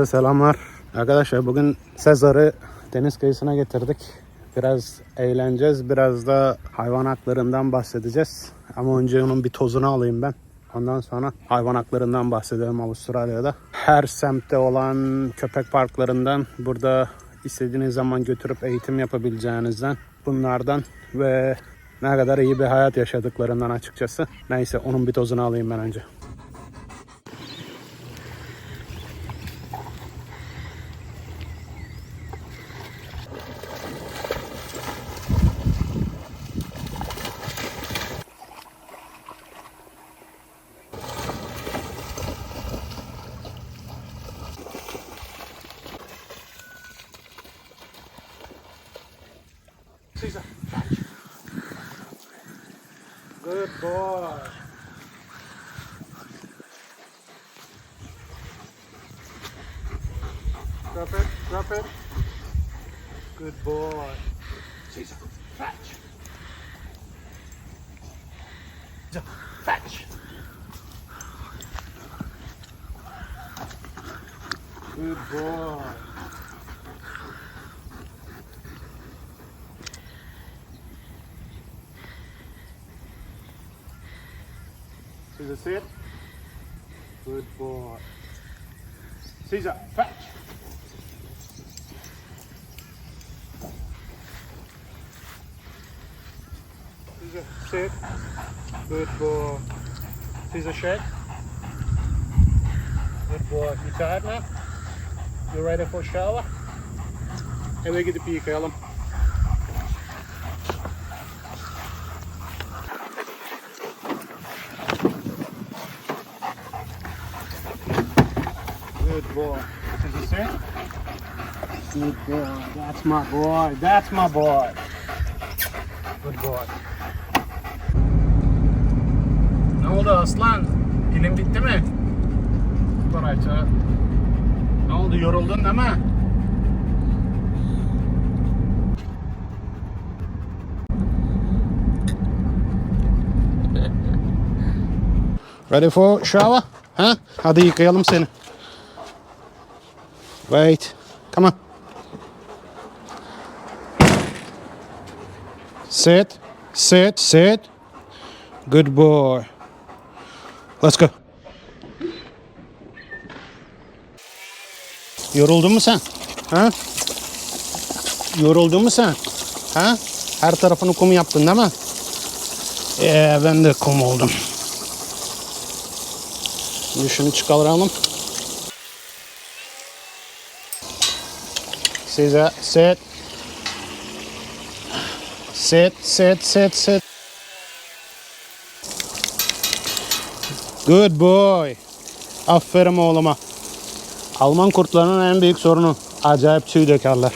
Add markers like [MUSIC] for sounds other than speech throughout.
Herkese selamlar. Arkadaşlar bugün Sezar'ı deniz kıyısına getirdik. Biraz eğleneceğiz, biraz da hayvan haklarından bahsedeceğiz. Ama önce onun bir tozunu alayım ben. Ondan sonra hayvan haklarından bahsedelim Avustralya'da. Her semtte olan köpek parklarından burada istediğiniz zaman götürüp eğitim yapabileceğinizden bunlardan ve ne kadar iyi bir hayat yaşadıklarından açıkçası. Neyse onun bir tozunu alayım ben önce. Caesar. Good boy. Drop it, drop it. Good boy. Caesar, fetch. Caesar, fetch. Good boy. Caesar, sit. Good boy. Caesar, fetch. Caesar, sit. Good boy. Caesar, shake. Good boy. You tired now? You ready for a shower? Eve get the yıkayalım. Good Good boy. That's my boy. That's my boy. Good boy. Ne oldu aslan? Pilin bitti mi? Parayça. Ne oldu yoruldun değil mi? [LAUGHS] Ready for shower? Ha? Hadi yıkayalım seni. Wait. Come on. Sit. Sit. Sit. Good boy. Let's go. Yoruldun mu sen? Ha? Yoruldun mu sen? Ha? Her tarafını kum yaptın değil mi? Ee, ben de kum oldum. Şimdi şunu çıkaralım. Caesar, sit. Sit, sit, sit, sit. Good boy. Aferin oğluma. Alman kurtlarının en büyük sorunu acayip tüy dökerler.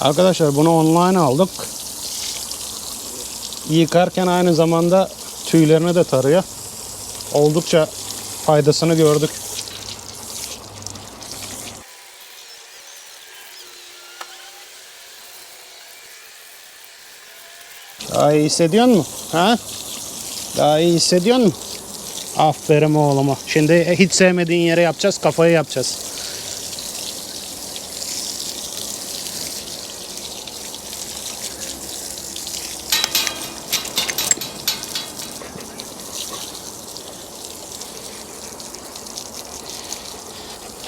Arkadaşlar bunu online aldık. Yıkarken aynı zamanda tüylerini de tarıyor. Oldukça faydasını gördük. Daha iyi hissediyor musun? Ha? Daha iyi hissediyor musun? Aferin oğluma. Şimdi hiç sevmediğin yere yapacağız, kafayı yapacağız.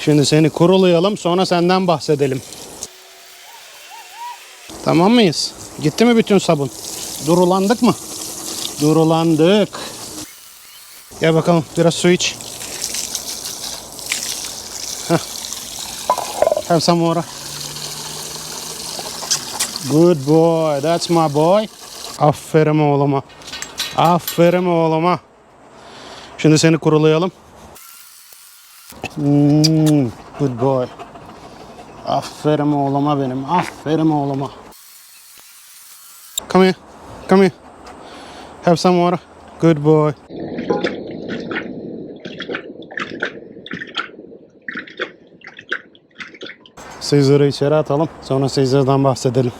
Şimdi seni kurulayalım sonra senden bahsedelim. Tamam mıyız? Gitti mi bütün sabun? Durulandık mı? Durulandık. Gel bakalım biraz su iç. Heh. Have some more. Good boy. That's my boy. Aferin oğluma. Aferin oğluma. Şimdi seni kurulayalım. Hmm, good boy. Aferin oğluma benim. Aferin oğluma. Come here. Come here. Have some water. Good boy. Caesar'ı içeri atalım. Sonra Caesar'dan bahsedelim.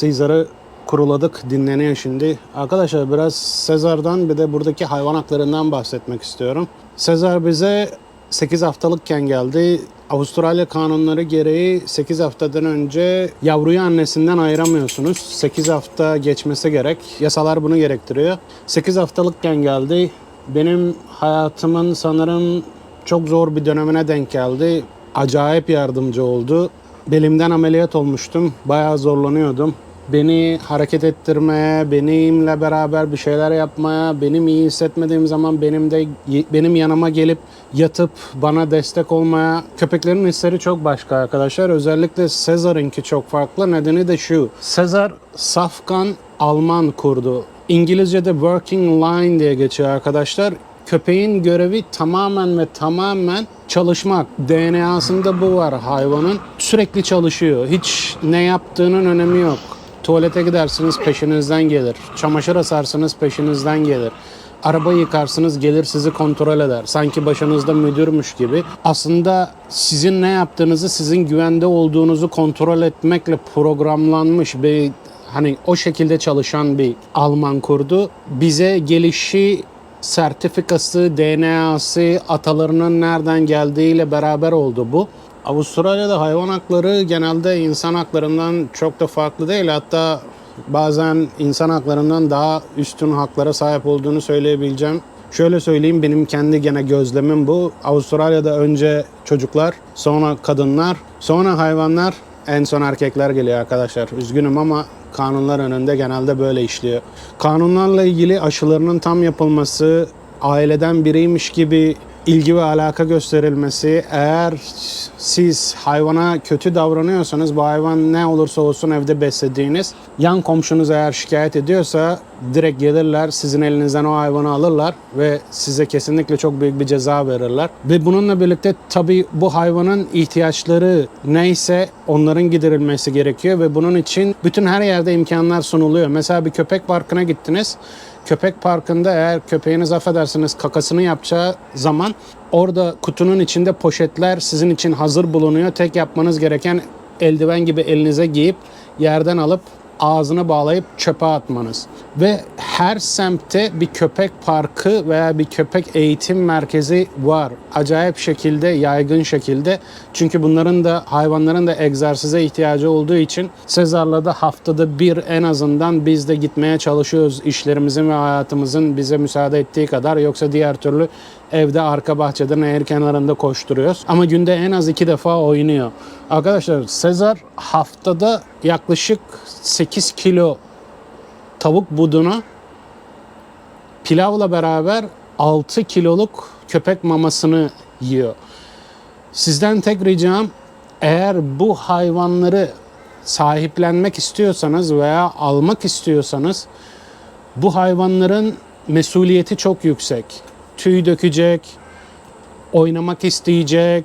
Caesar'ı kuruladık. Dinleniyor şimdi. Arkadaşlar biraz Caesar'dan bir de buradaki hayvan haklarından bahsetmek istiyorum. Caesar bize 8 haftalıkken geldi. Avustralya kanunları gereği 8 haftadan önce yavruyu annesinden ayıramıyorsunuz. 8 hafta geçmesi gerek. Yasalar bunu gerektiriyor. 8 haftalıkken geldi. Benim hayatımın sanırım çok zor bir dönemine denk geldi. Acayip yardımcı oldu. Belimden ameliyat olmuştum. Bayağı zorlanıyordum. Beni hareket ettirmeye, benimle beraber bir şeyler yapmaya, benim iyi hissetmediğim zaman benim de benim yanıma gelip yatıp bana destek olmaya. Köpeklerin hisleri çok başka arkadaşlar. Özellikle Sezar'ınki çok farklı. Nedeni de şu. Sezar safkan Alman kurdu. İngilizce'de working line diye geçiyor arkadaşlar. Köpeğin görevi tamamen ve tamamen çalışmak. DNA'sında bu var hayvanın. Sürekli çalışıyor. Hiç ne yaptığının önemi yok. Tuvalete gidersiniz peşinizden gelir. Çamaşır asarsınız peşinizden gelir. Araba yıkarsınız gelir sizi kontrol eder. Sanki başınızda müdürmüş gibi. Aslında sizin ne yaptığınızı, sizin güvende olduğunuzu kontrol etmekle programlanmış bir hani o şekilde çalışan bir Alman kurdu. Bize gelişi sertifikası, DNA'sı, atalarının nereden geldiğiyle beraber oldu bu. Avustralya'da hayvan hakları genelde insan haklarından çok da farklı değil. Hatta bazen insan haklarından daha üstün haklara sahip olduğunu söyleyebileceğim. Şöyle söyleyeyim benim kendi gene gözlemim bu. Avustralya'da önce çocuklar, sonra kadınlar, sonra hayvanlar, en son erkekler geliyor arkadaşlar. Üzgünüm ama kanunlar önünde genelde böyle işliyor. Kanunlarla ilgili aşılarının tam yapılması, aileden biriymiş gibi ilgi ve alaka gösterilmesi. Eğer siz hayvana kötü davranıyorsanız bu hayvan ne olursa olsun evde beslediğiniz yan komşunuz eğer şikayet ediyorsa direkt gelirler sizin elinizden o hayvanı alırlar ve size kesinlikle çok büyük bir ceza verirler. Ve bununla birlikte tabii bu hayvanın ihtiyaçları neyse onların giderilmesi gerekiyor ve bunun için bütün her yerde imkanlar sunuluyor. Mesela bir köpek parkına gittiniz. Köpek parkında eğer köpeğiniz affedersiniz kakasını yapacağı zaman orada kutunun içinde poşetler sizin için hazır bulunuyor. Tek yapmanız gereken eldiven gibi elinize giyip yerden alıp ağzını bağlayıp çöpe atmanız. Ve her semtte bir köpek parkı veya bir köpek eğitim merkezi var. Acayip şekilde, yaygın şekilde. Çünkü bunların da hayvanların da egzersize ihtiyacı olduğu için Sezar'la da haftada bir en azından biz de gitmeye çalışıyoruz. işlerimizin ve hayatımızın bize müsaade ettiği kadar. Yoksa diğer türlü evde arka bahçede nehir kenarında koşturuyoruz. Ama günde en az iki defa oynuyor. Arkadaşlar Sezar haftada yaklaşık 8 kilo tavuk buduna pilavla beraber 6 kiloluk köpek mamasını yiyor. Sizden tek ricam eğer bu hayvanları sahiplenmek istiyorsanız veya almak istiyorsanız bu hayvanların mesuliyeti çok yüksek. Tüy dökecek, oynamak isteyecek,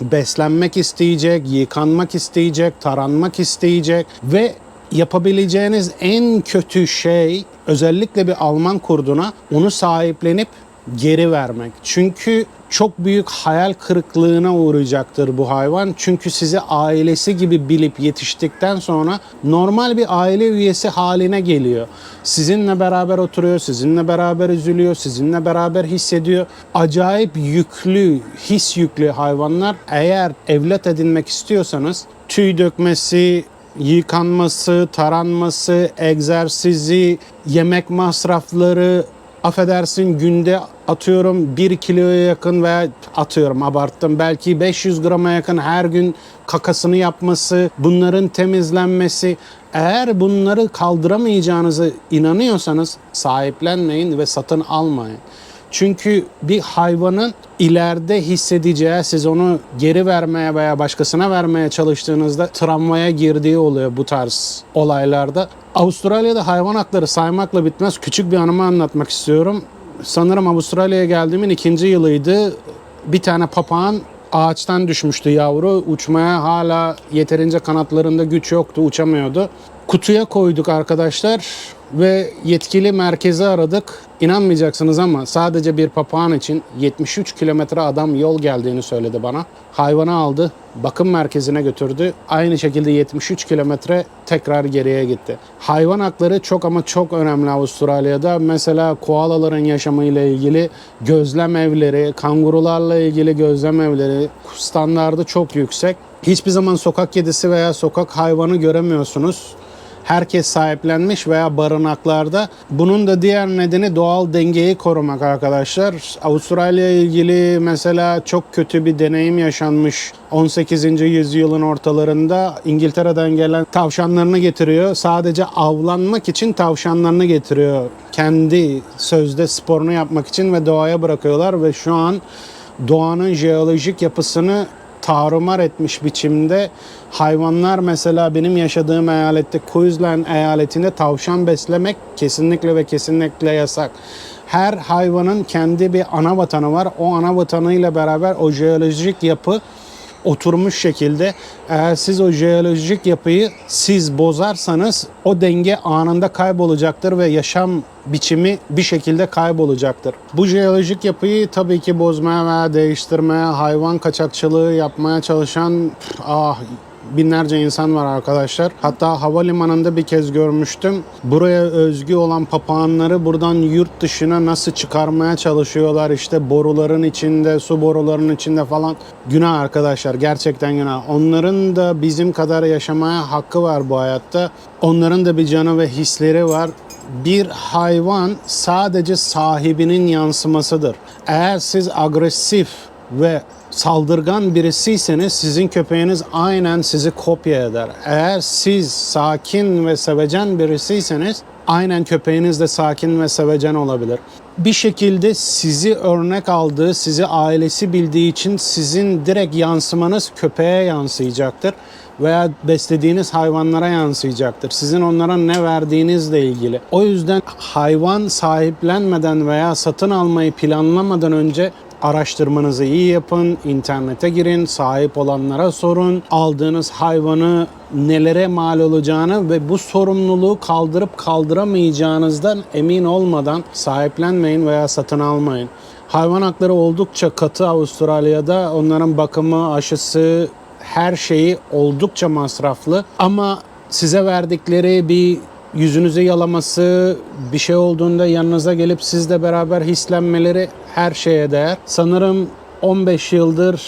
beslenmek isteyecek, yıkanmak isteyecek, taranmak isteyecek ve yapabileceğiniz en kötü şey özellikle bir Alman kurduna onu sahiplenip geri vermek. Çünkü çok büyük hayal kırıklığına uğrayacaktır bu hayvan. Çünkü sizi ailesi gibi bilip yetiştikten sonra normal bir aile üyesi haline geliyor. Sizinle beraber oturuyor, sizinle beraber üzülüyor, sizinle beraber hissediyor. Acayip yüklü, his yüklü hayvanlar. Eğer evlat edinmek istiyorsanız tüy dökmesi, yıkanması, taranması, egzersizi, yemek masrafları, affedersin günde atıyorum 1 kiloya yakın veya atıyorum abarttım belki 500 grama yakın her gün kakasını yapması, bunların temizlenmesi. Eğer bunları kaldıramayacağınızı inanıyorsanız sahiplenmeyin ve satın almayın. Çünkü bir hayvanın ileride hissedeceği, siz onu geri vermeye veya başkasına vermeye çalıştığınızda travmaya girdiği oluyor bu tarz olaylarda. Avustralya'da hayvan hakları saymakla bitmez. Küçük bir anımı anlatmak istiyorum. Sanırım Avustralya'ya geldiğimin ikinci yılıydı. Bir tane papağan ağaçtan düşmüştü yavru. Uçmaya hala yeterince kanatlarında güç yoktu, uçamıyordu. Kutuya koyduk arkadaşlar. Ve yetkili merkezi aradık. İnanmayacaksınız ama sadece bir papağan için 73 kilometre adam yol geldiğini söyledi bana. Hayvanı aldı, bakım merkezine götürdü. Aynı şekilde 73 kilometre tekrar geriye gitti. Hayvan hakları çok ama çok önemli Avustralya'da. Mesela koalaların yaşamıyla ilgili gözlem evleri, kangurularla ilgili gözlem evleri standardı çok yüksek. Hiçbir zaman sokak kedisi veya sokak hayvanı göremiyorsunuz herkes sahiplenmiş veya barınaklarda. Bunun da diğer nedeni doğal dengeyi korumak arkadaşlar. Avustralya ile ilgili mesela çok kötü bir deneyim yaşanmış. 18. yüzyılın ortalarında İngiltere'den gelen tavşanlarını getiriyor. Sadece avlanmak için tavşanlarını getiriyor. Kendi sözde sporunu yapmak için ve doğaya bırakıyorlar ve şu an doğanın jeolojik yapısını tarumar etmiş biçimde hayvanlar mesela benim yaşadığım eyalette Queensland eyaletinde tavşan beslemek kesinlikle ve kesinlikle yasak. Her hayvanın kendi bir ana vatanı var. O ana vatanıyla beraber o jeolojik yapı oturmuş şekilde eğer siz o jeolojik yapıyı siz bozarsanız o denge anında kaybolacaktır ve yaşam biçimi bir şekilde kaybolacaktır. Bu jeolojik yapıyı tabii ki bozmaya veya değiştirmeye, hayvan kaçakçılığı yapmaya çalışan ah binlerce insan var arkadaşlar. Hatta havalimanında bir kez görmüştüm. Buraya özgü olan papağanları buradan yurt dışına nasıl çıkarmaya çalışıyorlar. İşte boruların içinde, su borularının içinde falan. Günah arkadaşlar gerçekten günah. Onların da bizim kadar yaşamaya hakkı var bu hayatta. Onların da bir canı ve hisleri var bir hayvan sadece sahibinin yansımasıdır. Eğer siz agresif ve saldırgan birisiyseniz sizin köpeğiniz aynen sizi kopya eder. Eğer siz sakin ve sevecen birisiyseniz aynen köpeğiniz de sakin ve sevecen olabilir. Bir şekilde sizi örnek aldığı, sizi ailesi bildiği için sizin direkt yansımanız köpeğe yansıyacaktır veya beslediğiniz hayvanlara yansıyacaktır. Sizin onlara ne verdiğinizle ilgili. O yüzden hayvan sahiplenmeden veya satın almayı planlamadan önce araştırmanızı iyi yapın, internete girin, sahip olanlara sorun, aldığınız hayvanı nelere mal olacağını ve bu sorumluluğu kaldırıp kaldıramayacağınızdan emin olmadan sahiplenmeyin veya satın almayın. Hayvan hakları oldukça katı Avustralya'da. Onların bakımı, aşısı, her şeyi oldukça masraflı. Ama size verdikleri bir yüzünüzü yalaması, bir şey olduğunda yanınıza gelip sizle beraber hislenmeleri her şeye değer. Sanırım 15 yıldır,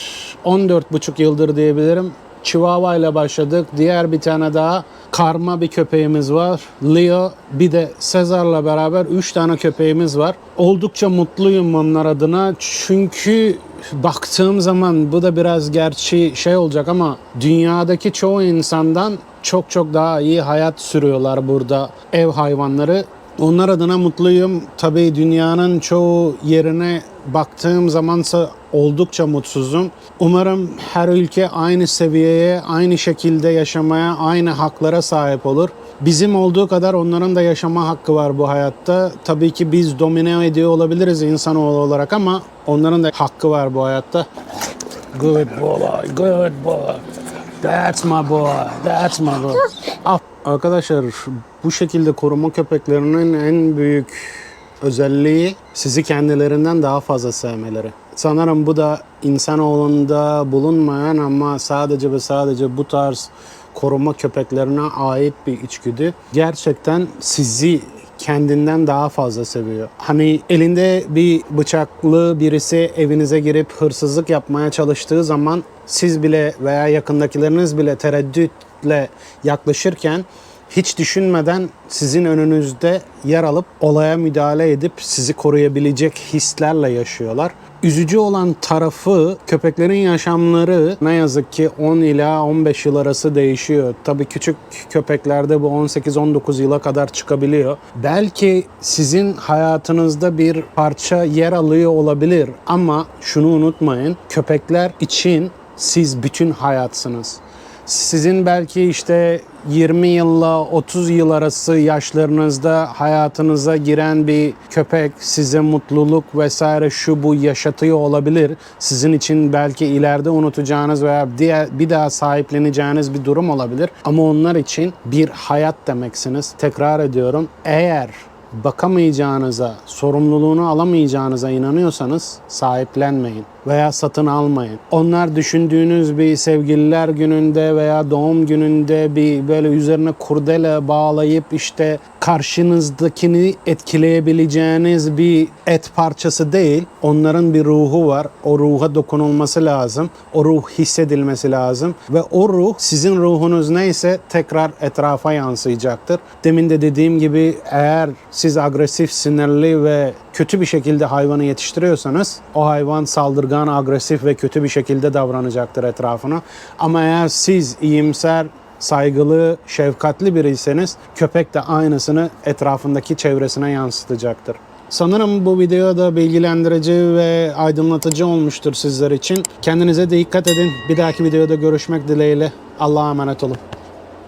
14,5 yıldır diyebilirim. Chihuahua ile başladık. Diğer bir tane daha karma bir köpeğimiz var. Leo bir de Sezar'la beraber 3 tane köpeğimiz var. Oldukça mutluyum onlar adına. Çünkü baktığım zaman bu da biraz gerçi şey olacak ama dünyadaki çoğu insandan çok çok daha iyi hayat sürüyorlar burada ev hayvanları. Onlar adına mutluyum. Tabii dünyanın çoğu yerine baktığım zamansa oldukça mutsuzum. Umarım her ülke aynı seviyeye, aynı şekilde yaşamaya, aynı haklara sahip olur. Bizim olduğu kadar onların da yaşama hakkı var bu hayatta. Tabii ki biz domine ediyor olabiliriz insanoğlu olarak ama onların da hakkı var bu hayatta. Good boy, good boy. That's my boy, that's my boy. Arkadaşlar bu şekilde koruma köpeklerinin en büyük özelliği sizi kendilerinden daha fazla sevmeleri. Sanırım bu da insanoğlunda bulunmayan ama sadece ve sadece bu tarz koruma köpeklerine ait bir içgüdü. Gerçekten sizi kendinden daha fazla seviyor. Hani elinde bir bıçaklı birisi evinize girip hırsızlık yapmaya çalıştığı zaman siz bile veya yakındakileriniz bile tereddütle yaklaşırken hiç düşünmeden sizin önünüzde yer alıp olaya müdahale edip sizi koruyabilecek hislerle yaşıyorlar. Üzücü olan tarafı köpeklerin yaşamları ne yazık ki 10 ila 15 yıl arası değişiyor. Tabii küçük köpeklerde bu 18-19 yıla kadar çıkabiliyor. Belki sizin hayatınızda bir parça yer alıyor olabilir ama şunu unutmayın. Köpekler için siz bütün hayatsınız. Sizin belki işte 20 yılla 30 yıl arası yaşlarınızda hayatınıza giren bir köpek size mutluluk vesaire şu bu yaşatıyor olabilir. Sizin için belki ileride unutacağınız veya diğer, bir daha sahipleneceğiniz bir durum olabilir. Ama onlar için bir hayat demeksiniz. Tekrar ediyorum. Eğer bakamayacağınıza, sorumluluğunu alamayacağınıza inanıyorsanız sahiplenmeyin veya satın almayın. Onlar düşündüğünüz bir sevgililer gününde veya doğum gününde bir böyle üzerine kurdele bağlayıp işte karşınızdakini etkileyebileceğiniz bir et parçası değil. Onların bir ruhu var. O ruha dokunulması lazım. O ruh hissedilmesi lazım ve o ruh sizin ruhunuz neyse tekrar etrafa yansıyacaktır. Demin de dediğim gibi eğer siz agresif, sinirli ve kötü bir şekilde hayvanı yetiştiriyorsanız o hayvan saldırgan, agresif ve kötü bir şekilde davranacaktır etrafına. Ama eğer siz iyimser, saygılı, şefkatli biriyseniz köpek de aynısını etrafındaki çevresine yansıtacaktır. Sanırım bu video da bilgilendirici ve aydınlatıcı olmuştur sizler için. Kendinize dikkat edin. Bir dahaki videoda görüşmek dileğiyle. Allah'a emanet olun.